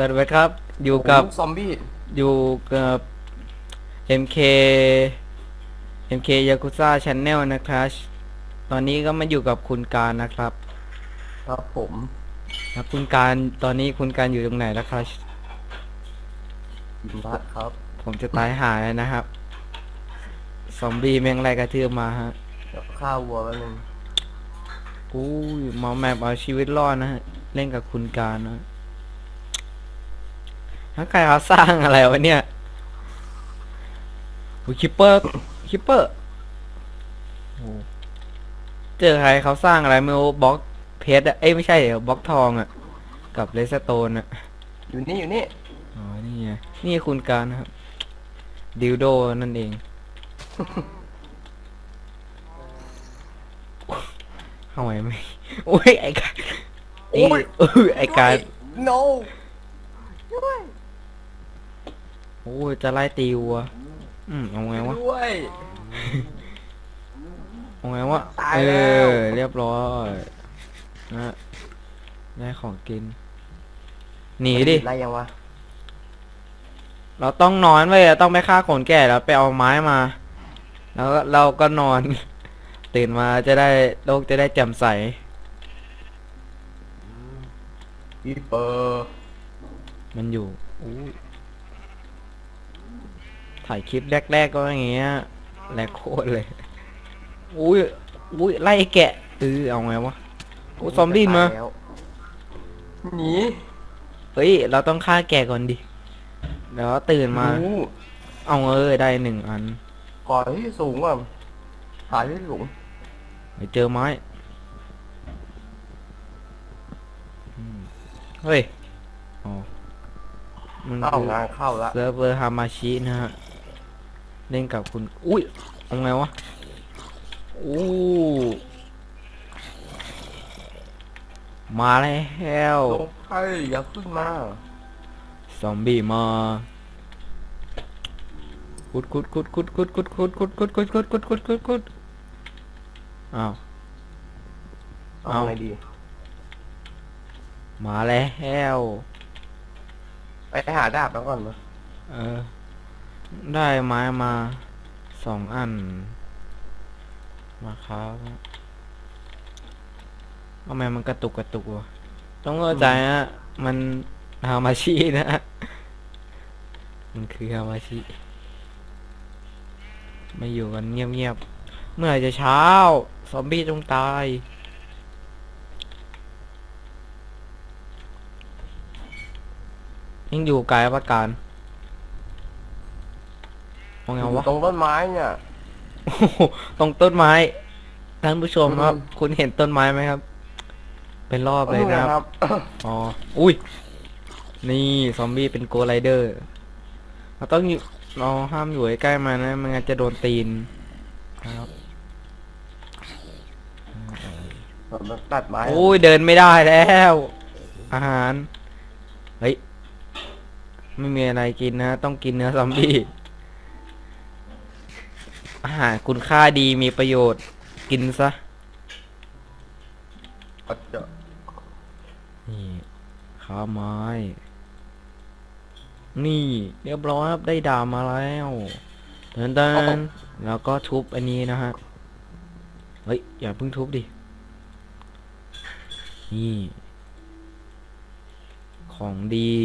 สวัสดีครับอยู่กับลูซอมบี้อยู่กับ MK MK Yakuza Channel นะครับ ตอนนี้ก็มาอยู่กับคุณการนะครับ ครับผมครับคุณการตอนนี้คุณการอยู่ตรงไหนแล้วครับยิมบัตครับ ผมจะตายหายแล้วนะครับ ซอมบี้แม่งไล่กระทืบมาฮะเดี๋ยวข้าววัวแป๊บนึงอู้ยหมอแมปเอาชีวิตรอดนะฮะ เล่นกับคุณการนะ ถ้าใครเขาสร้างอะไรวะเนี่ยอุ้ยคิปเปอร์คิปเปอร์โอ้เจอใครเขาสร้างอะไรไม่รู้บล็อกเพชรอะเอ้ยไม่ใช่เดี๋ยวบล็อกทองอะกับเลสโตนอะอยู่นี่อยู่นี่อ๋อนี่ไงนี่คุณการนะครับดิวโดนั่นเองทำไมไม่โอ้ยไอ้การนี่เออไอ้การโนด้วย โอ้ยจะไล่ตีวัว อืมเอาไงวะ ด้วย เอาไงวะ ตายเอแล้ว อ เรียบร้อยนะได้ของกิน หนีดิอะไรยังวะเราต้องนอนไว้ยต้องไปฆ่าขนแก่แล้วไปเอาไม้มา แล้วก็เราก็นอน ตื่นมาจะได้โลกจะได้แจ่มใส อีเปอร์มันอยู่อู้ ถ่ายคลิปแรก ๆ ก็อย่างเงี้ยแรกโคตรเลย อุ้ย อุ้ย ไล่แกะเออเอาไงวะโอ้ซอมบี้มาตยแล้วหนีเฮ้ย เราต้องฆ่าแกะก่อนดิเดี๋ยวตื่นมาหนูเอาเออได้หนึ่งอันก่อนที่สูงก่อนหาที่สูงไปเจอไม้อืมเฮ้ย อ๋อ มันเข้าคืองานเข้าละ เซิร์ฟเวอร์ฮามาชินะฮะ เล่นกับคุณ อุ้ยเอาไงวะอู้มาแล้วลงไปอย่าขึ้นมาซอมบี้มาคุดคุดคุดคุดคุดคุดคุดคุดคุดคุดคุดคุดคุดคุดคุดอ้าวเอาเอาไงดีมาแล้วไปหาดาบแล้วก่อนมาเออ ได้ไม้มาสองอัน มาครับทำไมมันกระตุกกระตุกวะต้องเข้าใจฮะมันฮามาชินะฮะมันคือฮามาชิม่อยู่กันเงียบๆ เมื่อจะเช้า ซอมบี้จงตาย ยังอยู่ไกลประการ มองไงอยู่วะตรงต้นไม้เนี่ย โอ้โหตรงต้นไม้ท่านผู้ชมครับ อืม คุณเห็นต้นไม้ไหมครับ เป็นรอบเลยนู่นนะครับอ๋อ อุ้ย นี่ ซอมบี้เป็นโกไรเดอร์เราต้องอยู่เราห้ามอยู่ใกล้ๆมันนะไมันงั้นจะโดนตีนครับผมตัดไม้โอ้ยเดินไม่ได้แล้ว อาหาร เฮ้ย ไม่มีอะไรกินนะ ต้องกินเนื้อซอมบี้ อาหารคุณค่าดีมีประโยชน์กินซะก็จะนี่ข้าวไม้ นี่ เรียบร้อยครับได้ดาบมาแล้วเดินเดินแล้วก็ทุบอันนี้นะฮะเฮ้ยอย่าเพิ่งทุบดินี่ ของดี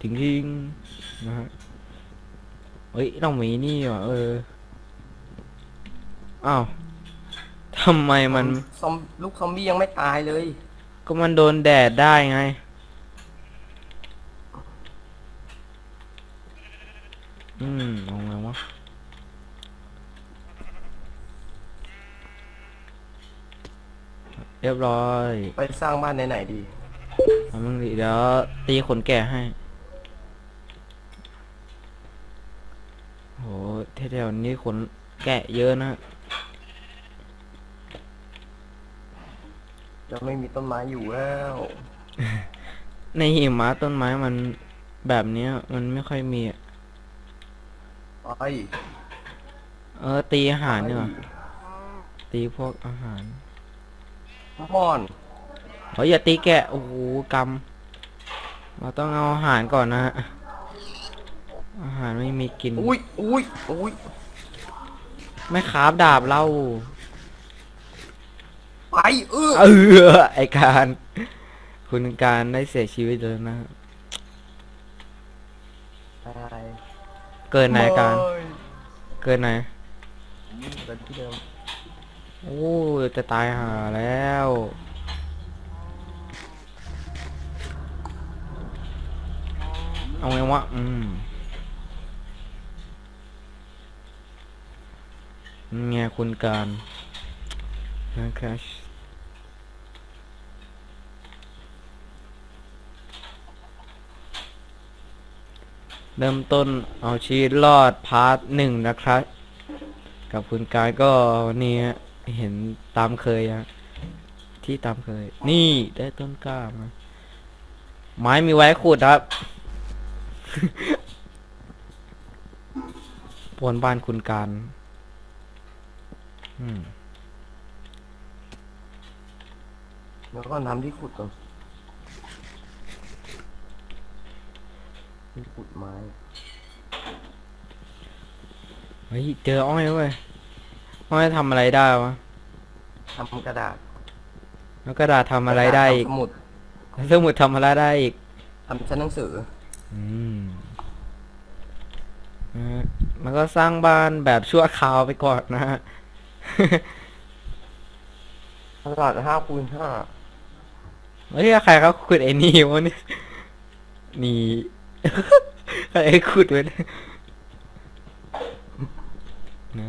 ทิ้งทิ้งๆนะฮะเฮ้ยต้องมีนี่ว่ะเออ อ้าวทำไมมัน ซอมลูกซอมบี้ยังไม่ตายเลย ก็มันโดนแดดได้ไง อืมเอาไงวะเรียบร้อยไปสร้างบ้านไหนๆดีเอามึงดิเดี๋ยวตีขนแก่ให้ โหแถวๆนี้ขนแกะเยอะนะ จะไม่มีต้นไม้อยู่แล้วในหิมะต้นไม้มันแบบเนี้ย มันไม่ค่อยมีอะไปเออ ตีอาหารเนี่ยตีพวกอาหารมอนเฮ้ยอย่าตีแกะโอ้โหกเราต้องเอาอาหารก่อนนะฮะอาหารไม่มีกินอุ้ยอุ้ยอุ้ยไม่คราบดาบเรา ไปเออเออไอการ คุณการได้เสียชีวิตแล้วนะ ตายเกินไหนการ เกินไหนเดินที่เดิมโอ้จะตายหาแล้ว เอาไงวะอืมไงคุณการนะครับ เริ่มต้นเอาชีวิตรอดพาร์ทหนึ่งนะครับ กับคุณการก็นี่เห็นตามเคยฮะที่ตามเคย นี่ได้ต้นกล้ามาไม้มีไว้ขุดครับปวนบ้านคุณการแล้วก็น้ำที่ขุดก่อน ที่ขุดไม้ เฮ้ย เจออ้อยเว้ย อ้อยทำอะไรได้วะ ทำกระดาษแล้วกระดาษทำอะไรได้อีกทำสมุดแล้วสมุดทำอะไรได้อีก ทำชั้นหนังสือ อืมนะฮะมันก็สร้างบ้านแบบชั่วคราวไปก่อนนะฮะ กระดาษห้าคูณห้า เฮ้ยใครเขาขุดไอ้นี่วะเนี่ยนี่ ใครขุดไว้เนี่ยนะ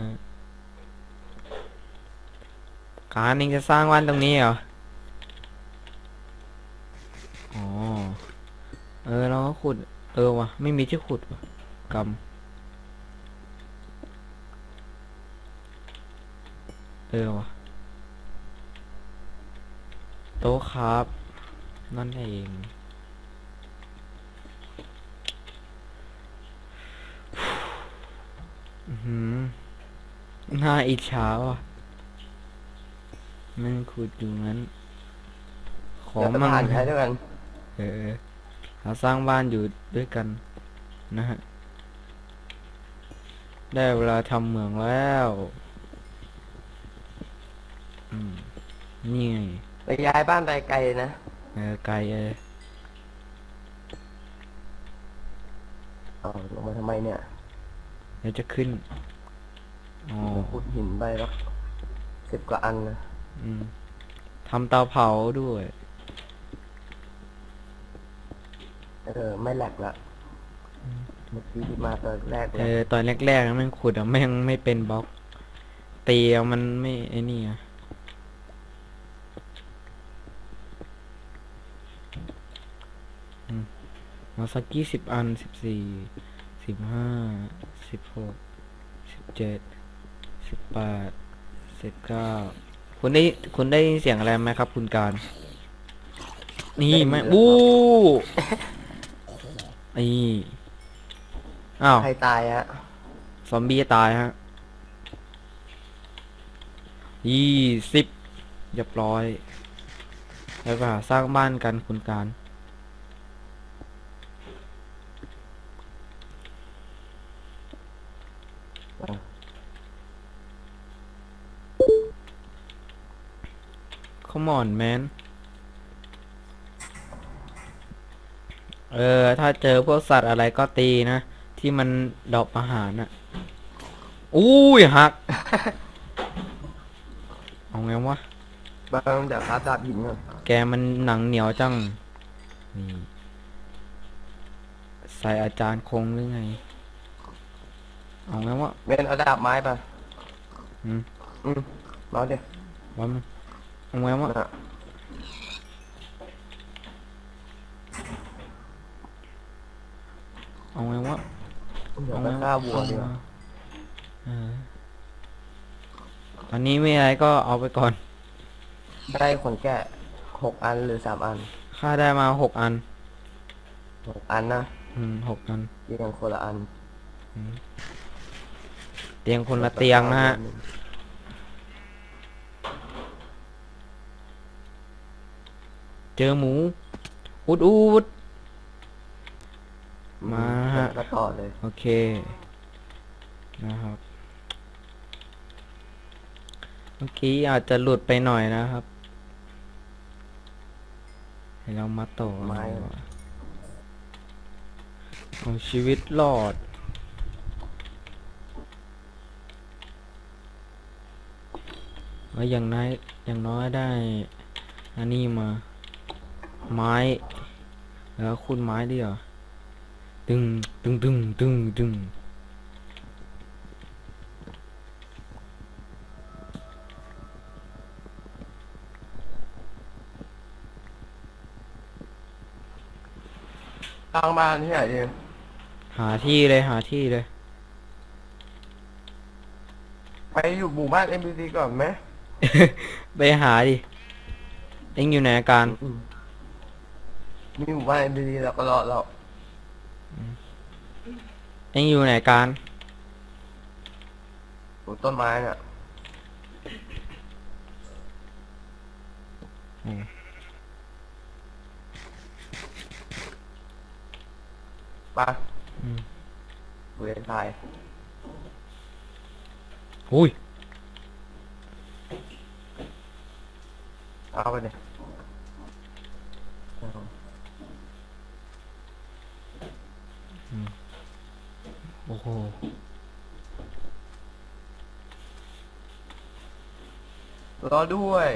การเองจะสร้างบ้านตรงนี้เหรอ อ๋อ เออเราก็ขุด เออวะไม่มีที่ขุดวะกำเออวะโต๊ะครับ นั่นเอง อื้อหือ น่าอิจฉาว่ะมันขุดอยู่งั้น ขอเดี๋ยวจะมั่งผ่านใช้ด้วยกัน เออเราสร้างบ้านอยู่ด้วยกัน นะฮะ ได้เวลาทำเหมืองแล้วอืมนี่ไงไปย้ายบ้านไปไกลนะ เออไกลเออ เอาลงมาทำไมเนี่ย เดี๋ยวจะขึ้นอ๋อขุดหินไปแล้วสิบกว่าอันนะอืมทำเตาเผาด้วย เออ ไม่แหลกละเมื่อกี้ที่มาตอนแรกเลเอยอตอนแรกๆนะแม่งขุดอะแม่งไม่เป็นบล็อกตีเอามันไม่ไอ้นี่อะอืมเอาสักยี่สิบอันสิบสี่ สิบห้าสิบหกสิบเจ็ดสิบแปดสิบเก้าคุณได้คุณได้ยินเสียงอะไรไหมครับ คุณการ นี่ไหมวู้นี่อ้าวใครตายฮะซอมบี้ตายฮะยี่สิบเรียบร้อยแล้วก็สร้างบ้านกันคุณการ Come on man เออ ถ้าเจอพวกสัตว์อะไรก็ตีนะ ที่มันดอกอาหารน่ะ อุ้ยหัก เอาไงวะ บางเดี๋ยวครับดาบหินก่อนแกมันหนังเหนียวจัง นี่ ใส่อาจารย์คงหรือไง เอาไงวะเบนเอาดาบไม้ไปอืมอืมมาเดี๋ยววันงเอาไงวะนะเอาไงวะเดี๋ยวเอาไปไงฆ่าวัวดีกว่าเออตอนนี้ไม่อะไรก็เอาไปก่อน ได้ขนแกะหกอันหรือสามอันค่าได้มาหกอัน หกอันนะอืมหกอันเรียงคนละอันเตียงคนละเตียงนะฮะ เจอหมู อุดอุดมาฮะ ก็ต่อเลย โอเค นะครับ เมื่อกี้อาจจะหลุดไปหน่อยนะครับ ให้เรามาต่อกันไม้ดีกว่าเอาชีวิตรอดว่าอย่างน้อยอย่างน้อยได้ อันนี้มา ไม้แล้วคุณไม้ดิเหรอตึงตึงตึงตึงตึงสร้างบ้านที่ไหนดีหาที่เลยหาที่เลย ไปอยู่หมู่บ้าน NPC ก่อนไหม ไปหาดิเอ็งอยู่ไหนอาการ อืม มีหมู่บ้าน NPC แล้วก็รอเราเอ็งอยู่ไหนอาการปลูกต้นไม้น่ะอืมไปอืมเวียนทายอุ้ยเอาไปเลย โอ้โห รอด้วย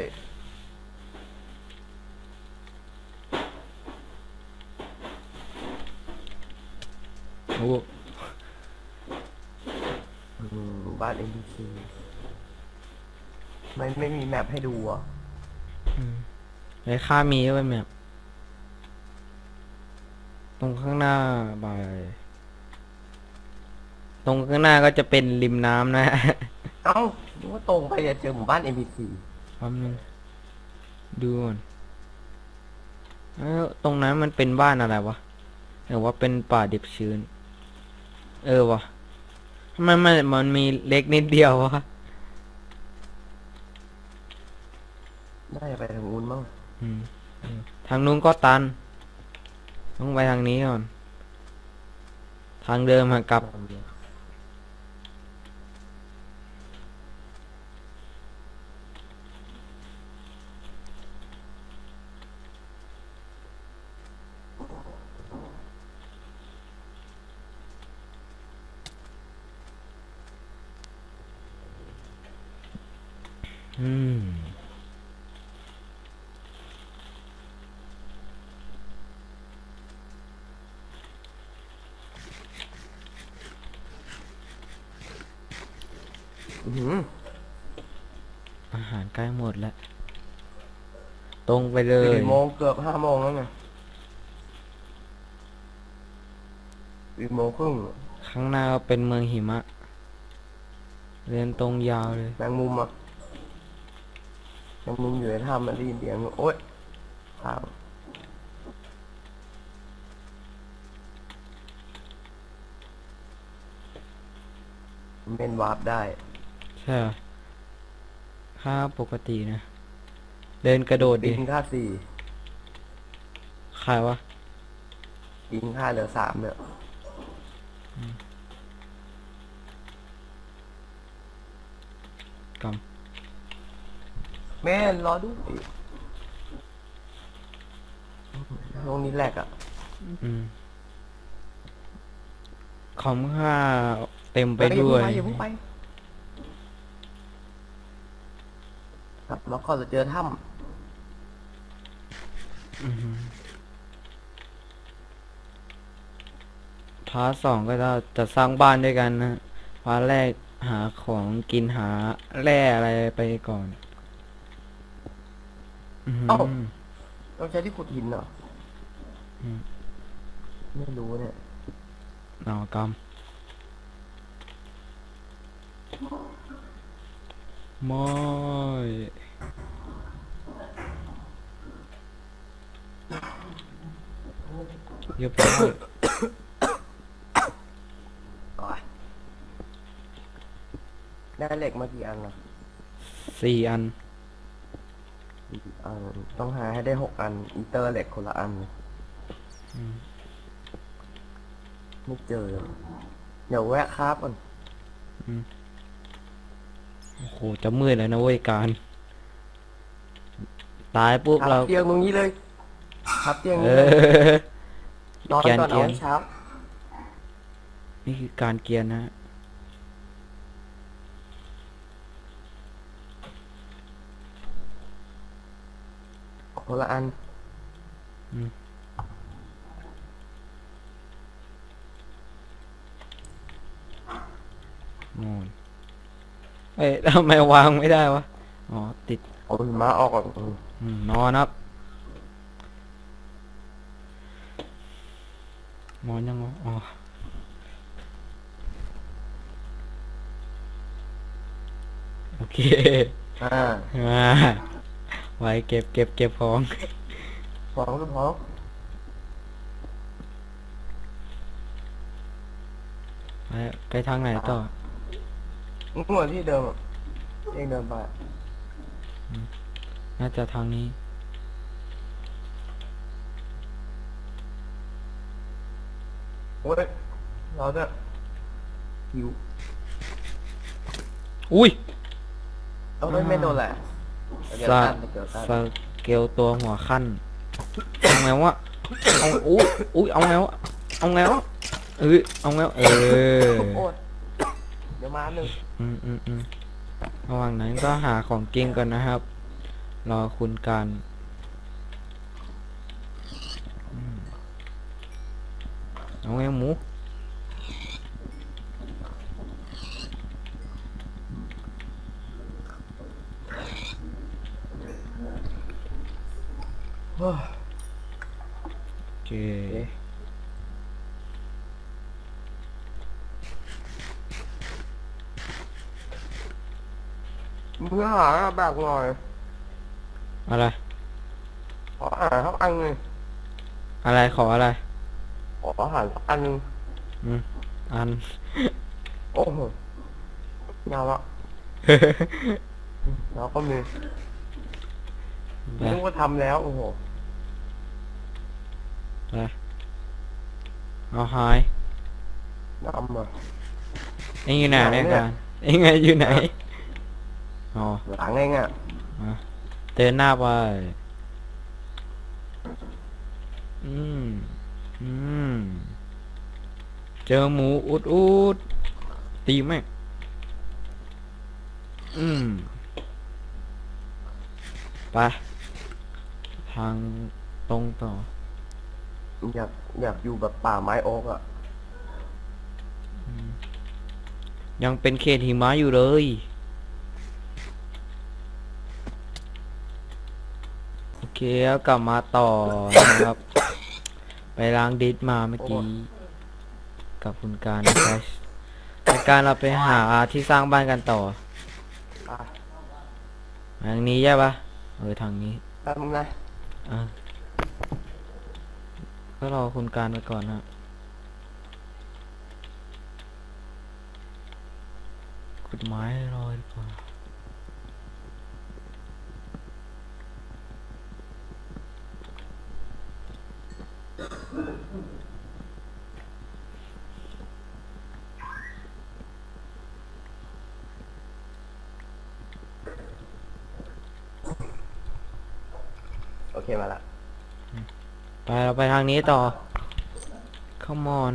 โอ้อืมหมู่บ้าน NPC ไม่ไม่มีแมปให้ดูอะอืมไอ้ค่ามีไว้แบบตรงข้างหน้าบายต รงข้างหน้าก็จะเป็นริมน้ำนะ เอ้านึกว่าตรงไปจะเจอหมู่บ้าน NPC แป๊บนึงดูก่อนเอ้าตรงนั้นมันเป็นบ้านอะไรวะหรือว่าเป็นป่าดิบชื้น เออวะทำไมมันมันมีเล็กนิดเดียววะได้ไปทางนู้นมั้งอืมเออทางนู้นก็ตัน ต้องไปทางนี้ก่อน ทางเดิมหากลับอืมอื้อหื ออาหารใกล้หมดแล้ว ตรงไปเลยสี่โมงเกือบห้าโมงแล้วไงสี่โมงครึ่งข้างหน้าก็เป็นเมืองหิมะ เรียนตรงยาวเลย แมงมุมอะ แมงมุมอยู่ในถ้ำมันได้ยินเสียงโอ๊ยทางมันเป็นวาร์ปได้ใช่เหรอค่าปกตินะ เดินกระโดดปิดิงค่าสี่ใครวะ ปิงค่าเหลือสามเนี่ยก แม่รอดูตรงนี้แหลกอะอืมคอมค่าเต็มไปด้วยอย่าเพิ่งไปอย่าเพิ่งไปครับแล้วก็จะเจอถ้อือหือพาร์ทสองก็จะจะสร้างบ้านด้วยกันนะพาร์ทแรกหาของกินหาแร่อะไรไปก่อน อือหือำต้องใช้ที่ขุดหินเหรออมไม่รู้เนี่ย เอากรรมไม่เรียบร้อยโอ๊ยได้เหล็กมากี่อันล่ะสี่อัน สี่อันต้องหาให้ได้หกอันอีเตอร์เหล็กคนละอันอืมไม่เจอเลยเดี๋ยวแวะครับก่อนโอ้โหจะมืดแล้วนะเว้ยการ ตายปุ๊บทัเราบเตียงตรงนี้เลยทับเตียงเอนี้เลยอ นอนเกียนก่อนเกีเอายน ให้เช้า นี่คือการเกียนนะฮะ คนละอันโน่นเอ้ยทำไมวางไม่ได้วะ อ๋อ ติดเอาหิมะออกก่อนอืมอืมนอนครับ นอนยังวะอ๋อโอเค อ่ามา ไว้เก็บเก็บเก็บของพร้อมก็พร้อมไปไปทางไหนต่อมึงเหมือนที่เดิมอะเองเดินไปน่าจะทางนี้ โอ้ยเราจะหิวอุ้ย เอาไม่ไม่โดนแหละ เดี๋ยวสาตั้นเดี๋ยวตั้นสเกลตัวหัวขั้นเอาไงวะเอาอุ้ยอุ้ยเอาไงวะเอาไงวะเออเอาไงวะเออโอ้ยเดี๋ยวมาหนึ่งอืมอืมอืมระหว่างนั้นก็หาของกินก่อนนะครับ รอคุณการอืมเอาไงหมู โอเคเอ๊ะเมื่อหาแบกหน่อยอะไร ขออาหารสักอันหนึ่งอะไรขออะไร ขออาหารสักอันหนึ่งอืม อัน โอ้โหยาวละแล้วก็มีไปนึกว่าทำแล้ว โอ้โห ไปเอาหายดำอะ เอ็งอยู่ไหนไหนเนี่ยเนี่ย การเอ็งไงอยู่ไหนอ๋อหลังเองอะมาเดินหน้าไปอืมอืมเจอหมูอุดอุดตีแม่งอืมไปทางตรงต่อ อยากอยากอยู่แบบป่าไม้โอ๊กอะยังเป็นเขตหิมะอยู่เลย โอเคแล้วกลับมาต่อนะครับ ไปล้างดิสมาเมื่อกี้ กับคุณการนะครับในการเราไปหาที่สร้างบ้านกันต่ออะทางนี้ใช่ปะเออทางนี้แป๊บนึงนะอะ ก็รอคุณการไปก่อนนะกฎหมายรอดีกว่าโอเคมาละ ไปเราไปทางนี้ต่อ Come on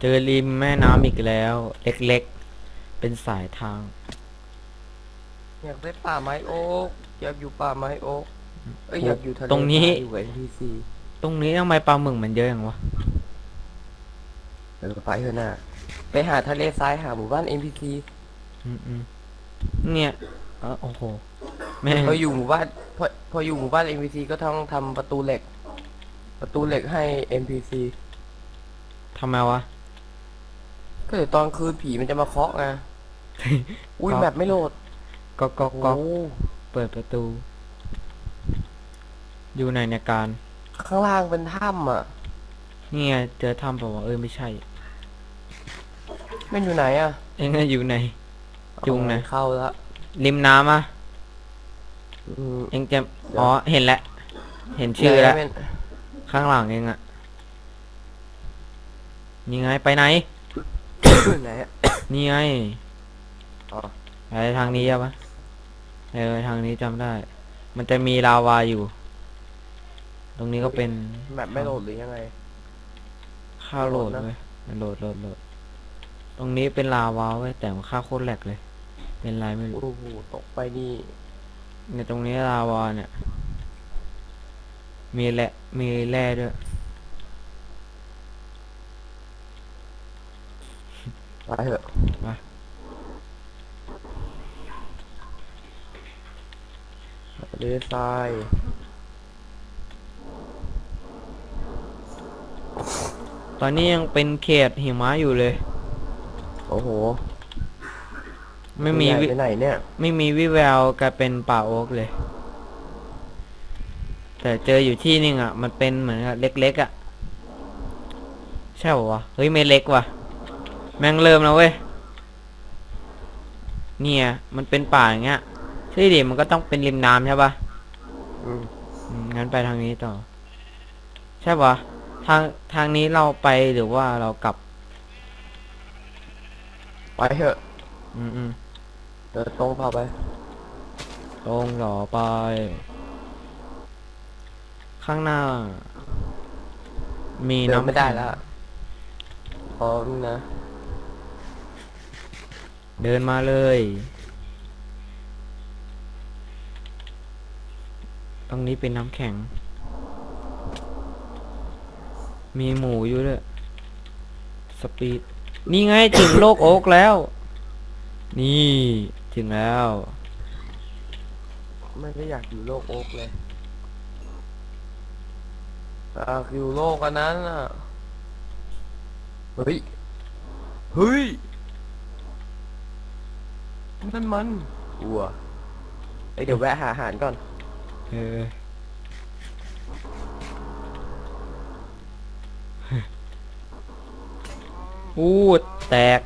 เจอริมแม่น้ำอีกแล้ว เล็กๆ เป็นสายทาง อยากได้ป่าไม้โอ๊กอยากอยู่ป่าไม้โอ๊กเอ้ยอยากอยู่ทะเลตรงนี้ทายอยู่กับ NPC ต รงนี้ทำไมปลาหมึกมันเยอะอย่างวะเออไปเถอะน่ะไปหาทะเลทรายหาหมู่บ้าน NPC อืมอืมเนี่ยเออโอ้โหแม่งพออยู่หมู่บ้านพอพออยู่หมู่บ้าน NPC ก็ต้องทำประตูเหล็ก ประตูเหล็กให้ NPC ทำไมวะ ก็เดี๋ยวตอนคืนผีมันจะมาเคาะไง อุ้ยครับ แบบไม่โหลดก็ก็ก็โอ้เปิดประตู อยู่ในในการ ข้างล่างเป็นถ้ำอะ นี่ไงเจอถ้ำเปล่าวะเออไม่ใช่แม่นอยู่ไหนอะเองอะอยู่ไหนจุงนะ เอาเข้าแล้วริมน้ำอะอืมเองจะเดี๋ยวอ๋อเห็นแล้วเห็นชื่อแล้ว ไหนะม่นข้างหลังเองอะนี่ไงไปไหน ไหนอะ นี่ไงอ๋อ ไปทางนี้ใช่ปะเออทางนี้จำได้ มันจะมีลาวาอยู่ ตรงนี้ก็เป็นแมปไม่โหลดหรือยังไงข้าวโหลดโหลดนะเลยมันโหลดโหลดโหลด ตรงนี้เป็นลาวาเว้ยแต่ค่าโคตรแหลกเลย เป็นไรไม่รู้โอ้โหตกไปนี่เนี่ยตรงนี้ลาวาเนี่ย มีแร่มีแร่ด้วย ไปเถอะไปเดือทราย ตอนนี้ยังเป็นเขตหิมะอยู่เลย โอ้โหไม่มีใหญ่วิไปไหนเนี่ย ไม่มีวิแววกลายเป็นป่าโอ๊กเลย แต่เจออยู่ที่นึงอะ มันเป็นเหมือนกับเล็กๆอะ ใช่ปะวะเฮ้ยไม่เล็กว่ะ แม่งเริ่มแล้วเว้ยเนี่ย มันเป็นป่าอย่างเงี้ยใช่ดิมันก็ต้องเป็นริมน้ำใช่ปะอืมอืมงั้นไปทางนี้ต่อ ใช่ปะ ทางทางนี้เราไปหรือว่าเรากลับ ไปเถอะอืมอืมเดินตรงต่อไป ตรงต่อไป ข้างหน้า มีเดินน้ำไม่ได้ข็งแล้วพร้อมนะ เดินมาเลย ตรงนี้เป็นน้ำแข็ง มีหมูอยู่ด้วยสปีด นี่ไงถึงโลกโอ๊กแล้ว นี่ถึงแล้ว ไม่ได้อยากอยู่โลกโอ๊กเลยอยากอยู่โลกอันนั้นอะ เฮ้ย เฮ้ย นั่นมันวัวเอ้ยเดี๋ยวแวะหาอาหารก่อน เออ อูดแตก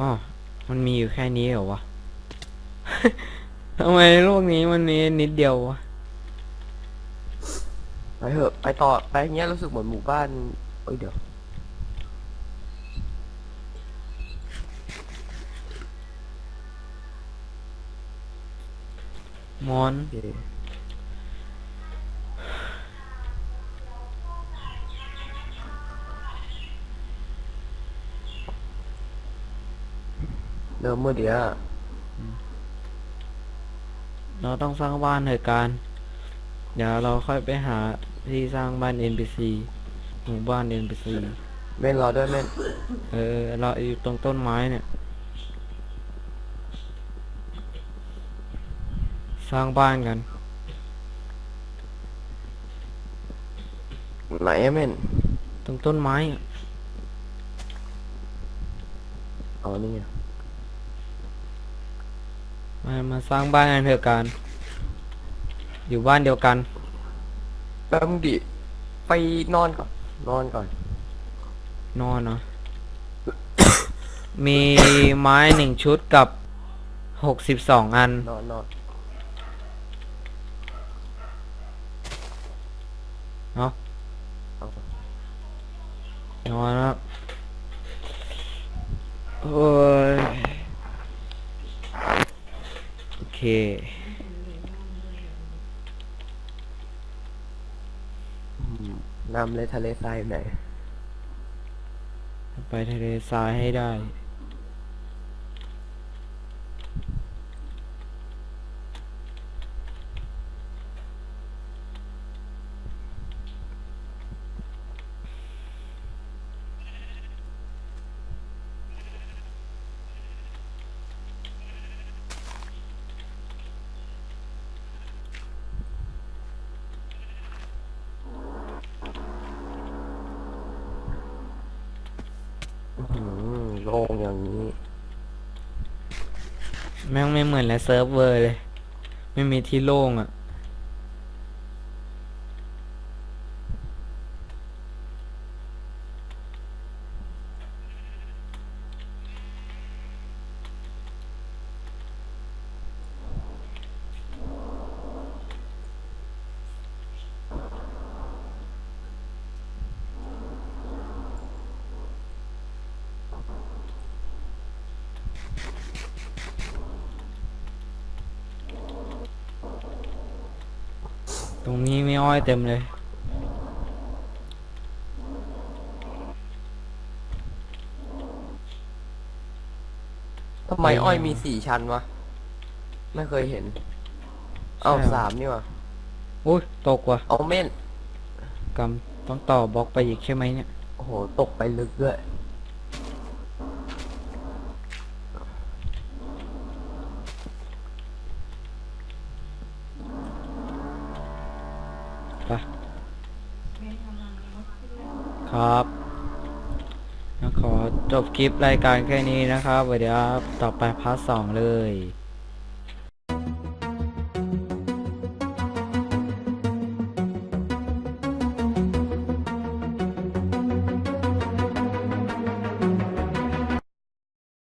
อ๋อ มันมีอยู่แค่นี้เหรอวะ ทำไมโลกนี้มันมีนิดเดียววะ ไปเถอะไปต่อไปอย่างเงี้ยรู้สึกเหมือนหมู่บ้านเอ้ยเดี๋ยว มอนโอเคเริ่มเมื่อเดียวอะเราต้องสร้างบ้านเหตุการณ์เดี๋ยวเราค่อยไปหาที่สร้างบ้าน NPC หมู่บ้าน NPC เม่นรอด้วยเม่นเออ เราอยู่ตรงต้นไม้เนี่ย ร้างบ้านกัน ไหนอะเม่นตรงต้นไม้อะอ๋อนี่ไงมามาสร้างบ้านกันเถอะกันอยู่บ้านเดียวกัน แป๊บนึงดิ ไปนอนก่อน นอนก่อน นอนเนาะ มีไม้หนึ่งชุดกับหกสิบสองอัน นอนนอน เนาะเอานอนครับโอ้ยโอเคอืมน้ำเลยทะเลทรายอยู่ไหน ไปทะเลทรายให้ได้ อื้อหือโล่ งอย่างนี้ แม่งไม่เหมือนและเซิร์ฟเวอร์เลย ไม่มีที่โล่งอะ อ้อยเต็มเลย ทำไมไปอ้อยมีสี่ชั้นวะ ไม่เคยเห็น เอาใช่เหรอสามนี่วะอุ้ยตกว่ะเอาเม่นกำต้องต่อบล็อกไปอีกใช่ไหมเนี่ย โอ้โห ตกไปลึกด้วย ไป ครับขอจบคลิปรายการแค่นี้นะครับเดี๋ยวต่อไปพาร์ทสองเลย